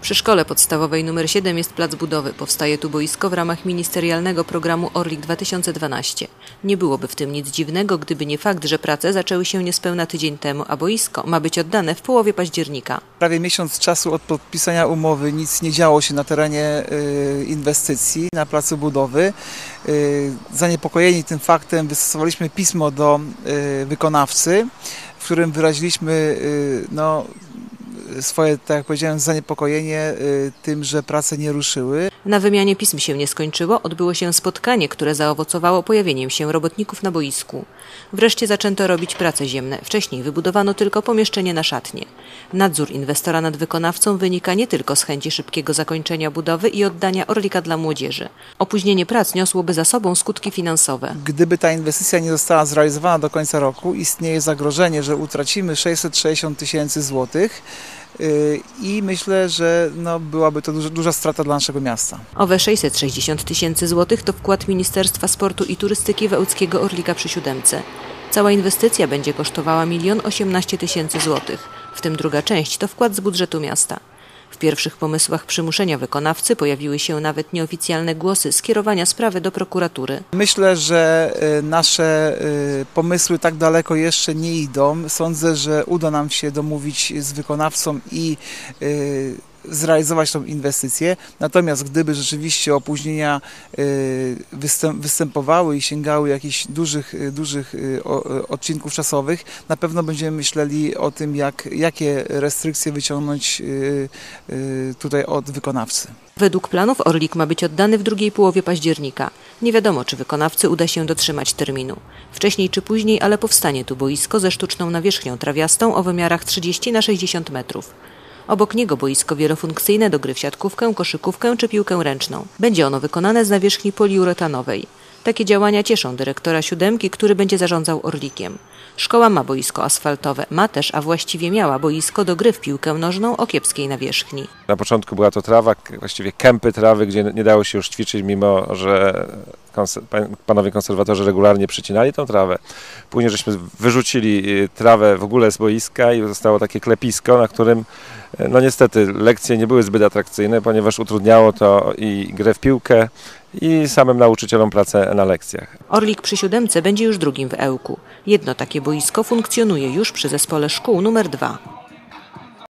Przy szkole podstawowej nr 7 jest plac budowy. Powstaje tu boisko w ramach ministerialnego programu Orlik 2012. Nie byłoby w tym nic dziwnego, gdyby nie fakt, że prace zaczęły się niespełna tydzień temu, a boisko ma być oddane w połowie października. Prawie miesiąc czasu od podpisania umowy nic nie działo się na terenie y, inwestycji, na placu budowy. Y, Zaniepokojeni tym faktem wystosowaliśmy pismo do y, wykonawcy, w którym wyraziliśmy no, swoje, tak jak powiedziałem, zaniepokojenie y, tym, że prace nie ruszyły. Na wymianie pism się nie skończyło, odbyło się spotkanie, które zaowocowało pojawieniem się robotników na boisku. Wreszcie zaczęto robić prace ziemne. Wcześniej wybudowano tylko pomieszczenie na szatnie. Nadzór inwestora nad wykonawcą wynika nie tylko z chęci szybkiego zakończenia budowy i oddania Orlika dla młodzieży. Opóźnienie prac niosłoby za sobą skutki finansowe. Gdyby ta inwestycja nie została zrealizowana do końca roku, istnieje zagrożenie, że utracimy 660 tysięcy złotych i myślę, że no, byłaby to duża, duża strata dla naszego miasta. Owe 660 tysięcy złotych to wkład Ministerstwa Sportu i Turystyki Wełckiego Orlika przy Siódemce. Cała inwestycja będzie kosztowała 1 18 tysięcy złotych, w tym druga część to wkład z budżetu miasta. W pierwszych pomysłach przymuszenia wykonawcy pojawiły się nawet nieoficjalne głosy skierowania sprawy do prokuratury. Myślę, że y, nasze y, pomysły tak daleko jeszcze nie idą. Sądzę, że uda nam się domówić z wykonawcą i y, zrealizować tą inwestycję. Natomiast gdyby rzeczywiście opóźnienia y, występ, występowały i sięgały jakichś dużych, y, dużych y, odcinków czasowych, na pewno będziemy myśleli o tym, jak, jakie restrykcje wyciągnąć tutaj od wykonawcy. Według planów Orlik ma być oddany w drugiej połowie października. Nie wiadomo, czy wykonawcy uda się dotrzymać terminu. Wcześniej czy później, ale powstanie tu boisko ze sztuczną nawierzchnią trawiastą o wymiarach 30 na 60 metrów. Obok niego boisko wielofunkcyjne do gry w siatkówkę, koszykówkę czy piłkę ręczną. Będzie ono wykonane z nawierzchni poliuretanowej. Takie działania cieszą dyrektora siódemki, który będzie zarządzał Orlikiem. Szkoła ma boisko asfaltowe, ma też, a właściwie miała boisko do gry w piłkę nożną o kiepskiej nawierzchni. Na początku była to trawa, właściwie kępy trawy, gdzie nie dało się już ćwiczyć, mimo że panowie konserwatorzy regularnie przycinali tą trawę. Później żeśmy wyrzucili y, trawę w ogóle z boiska i zostało takie klepisko, na którym y, no niestety lekcje nie były zbyt atrakcyjne, ponieważ utrudniało to i grę w piłkę i samym nauczycielom pracę na lekcjach. Orlik przy siódemce będzie już drugim w Ełku. Jedno takie boisko funkcjonuje już przy zespole szkół numer 2.